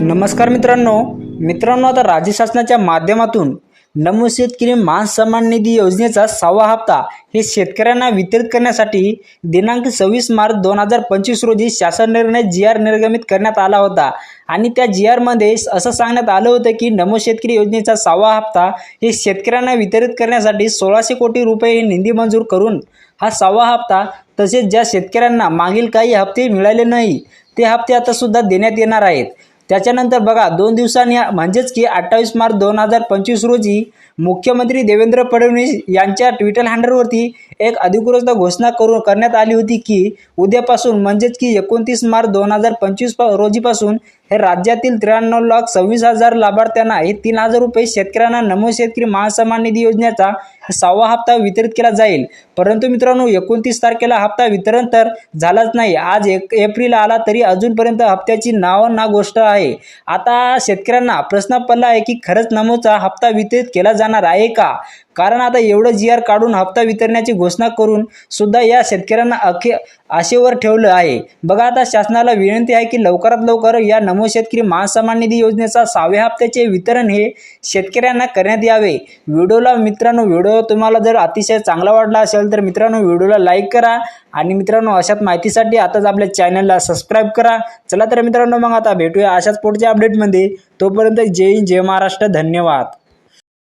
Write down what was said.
नमस्कार मित्रांनो. मित्रांनो आता राज्य शासनाच्या माध्यमातून नमो शेतकरी मान सन्मान निधी योजनेचा सहावा हप्ता हे शेतकऱ्यांना वितरित करण्यासाठी दिनांक सव्वीस मार्च दोन हजार पंचवीस रोजी शासन निर्णय जी आर निर्गमित करण्यात आला होता. आणि त्या जी आरमध्ये असं सांगण्यात आलं होतं की नमो शेतकरी योजनेचा सहावा हप्ता हे शेतकऱ्यांना वितरित करण्यासाठी सोळाशे कोटी रुपये हे निधी मंजूर करून हा सहावा हप्ता तसेच ज्या शेतकऱ्यांना मागील काही हप्ते मिळाले नाही ते हप्ते आता सुद्धा देण्यात येणार आहेत. त्याच्यानंतर बघा दोन दिवसांनी म्हणजेच की अठ्ठावीस मार्च दोन हजार पंचवीस रोजी मुख्यमंत्री देवेंद्र फडणवीस यांच्या ट्विटर हँडलवरती एक अधिकृत घोषणा करून करण्यात आली होती की उद्यापासून म्हणजेच की एकोणतीस मार्च दोन हजार पंचवीस रोजीपासून हे राज्यातील त्र्याण्णव लाख सव्वीस हजार लाभार्थ्यांना हे तीन हजार रुपये शेतकऱ्यांना नमो शेतकरी महासन्मान निधी योजनेचा सहावा हप्ता वितरित केला जाईल. परंतु मित्रांनो एकोणतीस तारखेला हप्ता वितरण तर झालाच नाही. आज एक एप्रिल आला तरी अजूनपर्यंत हप्त्याची नाव ना गोष्ट आहे. आता शेतकऱ्यांना प्रश्न पडला आहे की खरंच नमोचा हप्ता वितरित केला जाणार आहे का? कारण आता एवढं जी आर काढून हप्ता वितरण्याची घोषणा करून सुद्धा या शेतकऱ्यांना अखे आशेवर ठेवलं आहे. बघा आता शासनाला विनंती आहे की लवकरात लवकर या नमो शेतकरी महासन्मान निधी योजनेचा सहाव्या हप्त्याचे वितरण हे शेतकऱ्यांना करण्यात यावे. व्हिडिओला मित्रांनो व्हिडिओ तुम्हाला जर अतिशय चांगला वाटला असेल तर मित्रांनो व्हिडिओला लाईक करा आणि मित्रांनो अशाच माहितीसाठी आताच आपल्या चॅनलला सबस्क्राईब करा. चला तर मित्रांनो मग आता भेटूया अशाच पुढच्या अपडेटमध्ये. तोपर्यंत जय जय महाराष्ट्र. धन्यवाद.